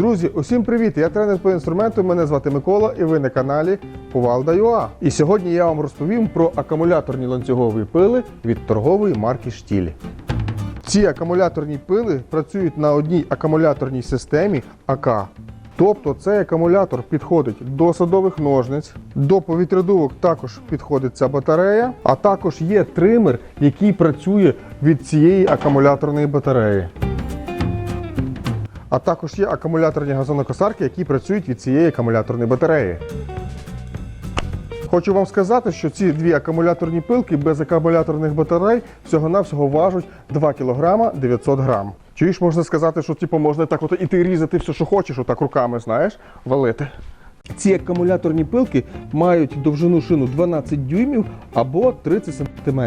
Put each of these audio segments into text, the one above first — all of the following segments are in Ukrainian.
Друзі, усім привіт! Я тренер по інструменту. Мене звати Микола, і ви на каналі Кувалда.ua. І сьогодні я вам розповім про акумуляторні ланцюгові пили від торгової марки Штіль. Ці акумуляторні пили працюють на одній акумуляторній системі АК. Тобто цей акумулятор підходить до садових ножниць, до повітрядувок також підходить ця батарея, а також є тример, який працює від цієї акумуляторної батареї. А також є акумуляторні газонокосарки, які працюють від цієї акумуляторної батареї. Хочу вам сказати, що ці дві акумуляторні пилки без акумуляторних батарей всього-навсього важать 2 кг 900 грам. Чуєш, можна сказати, що типу, можна так от іти різати все, що хочеш, отак руками, знаєш, валити. Ці акумуляторні пилки мають довжину шину 12 дюймів або 30 см.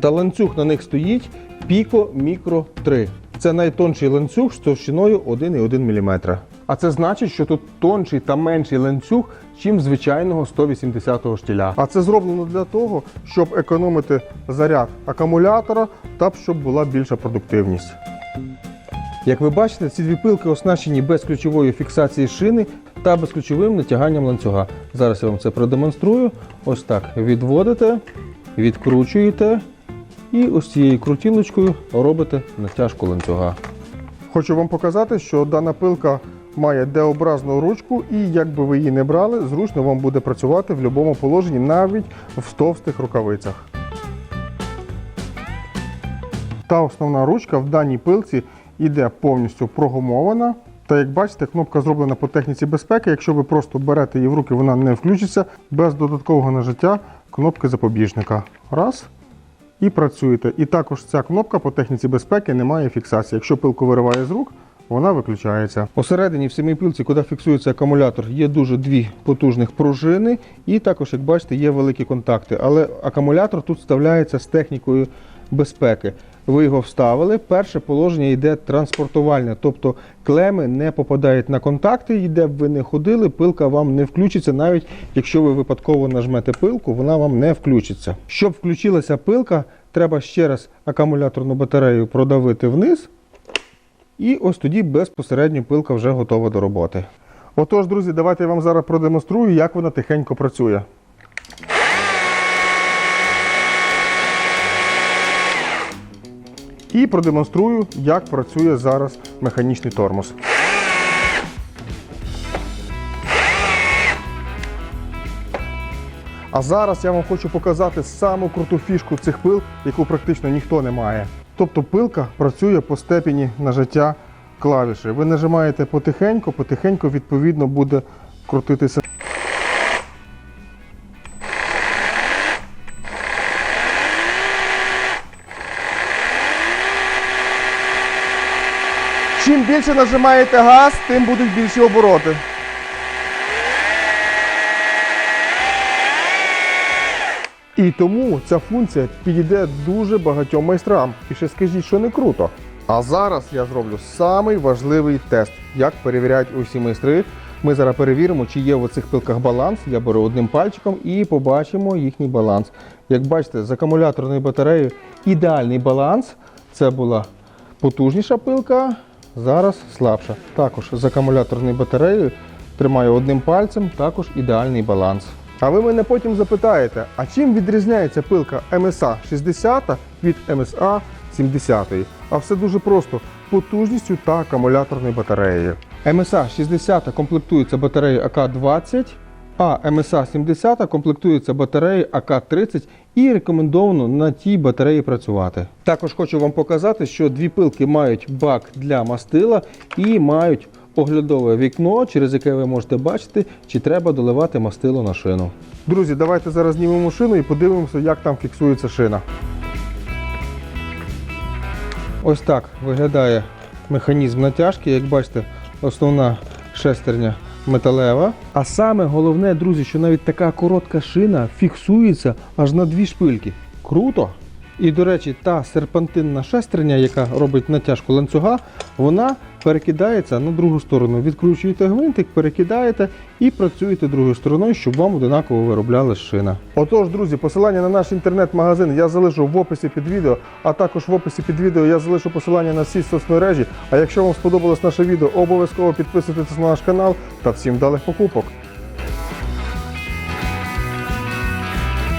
Та ланцюг на них стоїть Pico Micro 3. Це найтонший ланцюг з товщиною 1,1 мм. А це значить, що тут тонший та менший ланцюг, чим звичайного 180-го штіля. А це зроблено для того, щоб економити заряд акумулятора та щоб була більша продуктивність. Як ви бачите, ці дві пилки оснащені безключовою фіксацією шини та безключовим натяганням ланцюга. Зараз я вам це продемонструю. Ось так відводите, відкручуєте і ось цією крутілочкою робите натяжку ланцюга. Хочу вам показати, що дана пилка має D-образну ручку, і як би ви її не брали, зручно вам буде працювати в будь-якому положенні, навіть в товстих рукавицях. Та основна ручка в даній пилці йде повністю прогумована. Та як бачите, кнопка зроблена по техніці безпеки. Якщо ви просто берете її в руки, вона не включиться без додаткового нажиття кнопки запобіжника. Раз. І працюєте. І також ця кнопка по техніці безпеки не має фіксації. Якщо пилку вириває з рук, вона виключається. Посередині в самій пилці, куди фіксується акумулятор, є дуже дві потужних пружини, і також, як бачите, є великі контакти. Але акумулятор тут вставляється з технікою безпеки. Ви його вставили. Перше положення йде транспортувальне, тобто клеми не попадають на контакти, і де б ви не ходили, пилка вам не включиться, навіть якщо ви випадково нажмете пилку, вона вам не включиться. Щоб включилася пилка, треба ще раз акумуляторну батарею продавити вниз. І ось тоді безпосередньо пилка вже готова до роботи. Отож, друзі, давайте я вам зараз продемонструю, як вона тихенько працює. І продемонструю, як працює зараз механічний тормоз. А зараз я вам хочу показати саму круту фішку цих пил, яку практично ніхто не має. Тобто пилка працює по степені нажиття клавіші. Ви нажимаєте потихеньку, потихеньку відповідно буде крутитися. Чим більше нажимаєте газ, тим будуть більші обороти. І тому ця функція підійде дуже багатьом майстрам. І ще скажіть, що не круто. А зараз я зроблю самий важливий тест, як перевіряють усі майстри. Ми зараз перевіримо, чи є в оцих пилках баланс. Я беру одним пальчиком і побачимо їхній баланс. Як бачите, з акумуляторною батареєю ідеальний баланс. Це була потужніша пилка, зараз слабша. Також з акумуляторною батареєю тримаю одним пальцем, також ідеальний баланс. А ви мене потім запитаєте, а чим відрізняється пилка MSA 60 від MSA 70? А все дуже просто потужністю та акумуляторною батареєю. MSA 60 комплектується батареєю АК-20, а MSA 70 комплектується батареєю АК-30 і рекомендовано на тій батареї працювати. Також хочу вам показати, що дві пилки мають бак для мастила і мають оглядове вікно, через яке ви можете бачити, чи треба доливати мастило на шину. Друзі, давайте зараз знімемо шину і подивимося, як там фіксується шина. Ось так виглядає механізм натяжки. Як бачите, основна шестерня металева. А саме головне, друзі, що навіть така коротка шина фіксується аж на дві шпильки. Круто! І, до речі, та серпантинна шестерня, яка робить натяжку ланцюга, вона перекидається на другу сторону. Відкручуєте гвинтик, перекидаєте і працюєте другою стороною, щоб вам одинаково виробляла шина. Отож, друзі, посилання на наш інтернет-магазин я залишу в описі під відео, а також в описі під відео я залишу посилання на всі соцмережі. А якщо вам сподобалось наше відео, обов'язково підписуйтесь на наш канал та всім вдалих покупок.